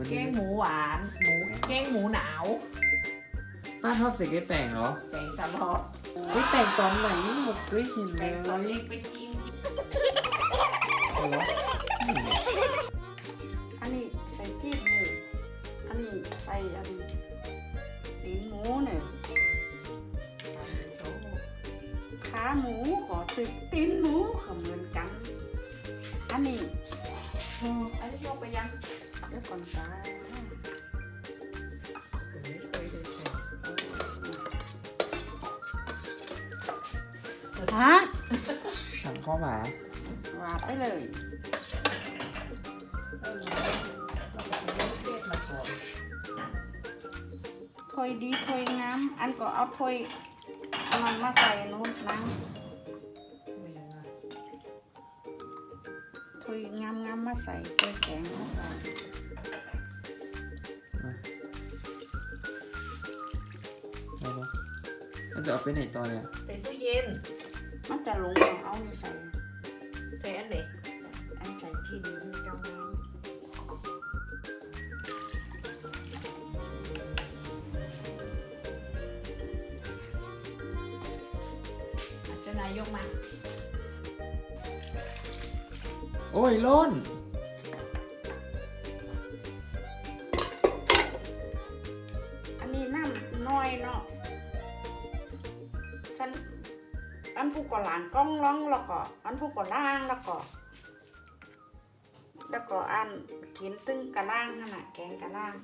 วันแกนี้งหมูหวาน หมูแกงหมูหนาวป้าชอบใส่แกงแป้งเหรอแบ่งตลอดเฮ้ยแป้งตอนไหนหมดเฮ้ยเห็นเลแบ่ยงตอนเล็กไปจิ้มเอาเหรออืมอันนี้ใส่จิ้มเลยอันนี้ใส่อันตีนหมูเนี่ยขาหมูขอติดตีนหมูก็เหมือนกัน อันนี้อืมอันนี้ยกไปยัง เดี๋ยวก่อนจ้าฮะสั่งข้าวหมาว่าไปเลยเทศ มาก่อนถ้วยดีถ้วยงามอันก็เอาถ้วยอันนั้นมาใส่นู้นนั่งถ้วยงามงามๆมาใส่ถ้วยแกงมาใส่เอาเหรอแล้วจะเอาไปไหนต่อเนี่ยใส่ตู้เย็นมันจะลงเอาเอานี่ใส่ใส่อันไหนอันใส่ที่ดีที่เจ้าไว้อาจจะนายกมา โอ้ยล้นอัน อันผู้ก่อหลานกล้องร้องแล้วก็อันผู้ก่อล่างแล้วก็ แล้วก็อันกินตึ้งกะล่างนั่นน่ะแกงกะล่าง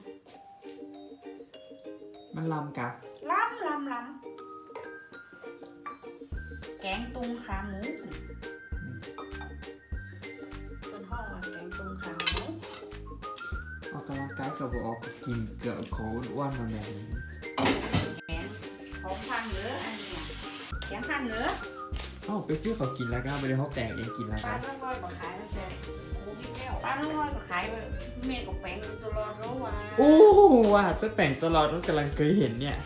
มันลำกะล้ำล้ำล้ำแกงตุงขาหมูเป็นห้องว่าแกงตุงขาหมูออกกำลังกายกับบอกออกกินเกือบของอ้วนๆมาแบบนี้แกงของภาคเหนืออันเนี้ย แกงภาคเหนือเอ้าไปซื้อเขากินแล้วก็ไปเลยเขาแต่งเองกินแล้วป้ากันน้อยๆก็ขายตั้งแต่หมูพี่แก้วป้าน้อยๆก็ขายไปเมฆก็แปลงตลอดรู้ว่าโอ้ว่าตั้งแต่งตลอดตั้งกำลังเคยเห็นเนี่ย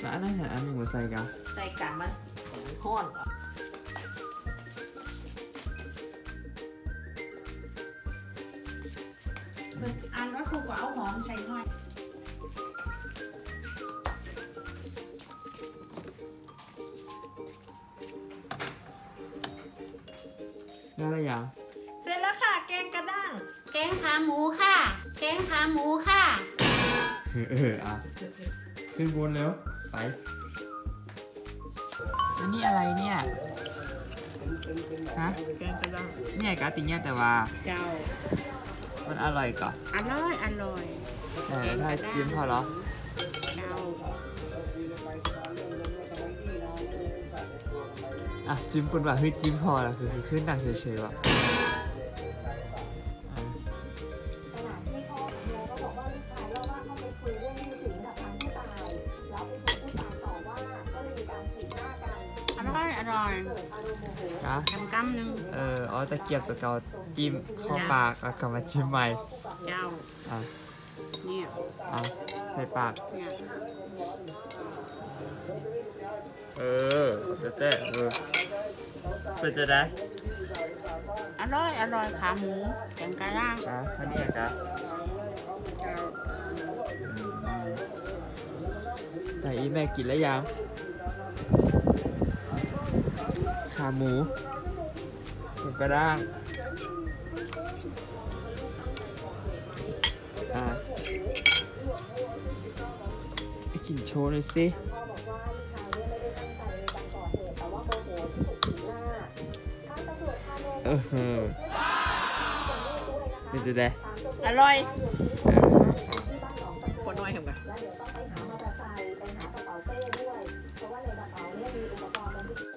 แล้วอันนั้นหาอันหนึ่งมาใส่กันใส่กากมันห้อนก่อนเพิ่นอันว่าครูก็เอาหอมใส่หน่อยได้อะไรยังเสร็จแล้วค่ะ แกงกระด้าง แกงขาหมูค่ะ แกงขาหมูค่ะ เออเอออะขึ้นบนเร็ว ไปอันนี้อะไรเนี่ย ฮะ แกงกระด้างเนี่ยกาติเนี่ยแต่ว่า เจ้า มันอร่อยก่อนอร่อย อร่อยเออถ้าจิ้มพอเหรอ เจ้าอะจิ้มคนว่าเฮ้ยจิ้มพอแล้วคือคือขึ้นดังเฉยๆว่ะอะ อร่อย อร่อยเกิดอารมณ์โมโหกะกำกำหนึ่งเออเอาตะเกียบตัวเก่าจิ้มเข้าปากแล้วกลับมาจิ้มใหม่เจ้าอะเนี่ยอะใส่ปาก เนี่ยเออเดี๋ยวเต้เออเป็นจะได้อร่อย อร่อย ขาหมูแกงกะย่างกะอันนี้กะเจ้าไหนอีแม่กินแล้วยัง ขาหมูหมูกระด้างอะไปกินโชว์หน่อยสิพ่อบอกว่าลูกชายเนี่ยไม่ได้ตั้งใจในการก่อเหตุแต่ว่าโมโหที่ถูกถีบหน้าทางตำรวจพาโนเออเออเป็นเป็นด้วยจะได้นะคะอร่อยที่บ้านหนองตะคนน้อยเห็นไหมแล้วเดี๋ยวต้องไปหามอเตอร์ไซค์ไปหากระเป๋าเป้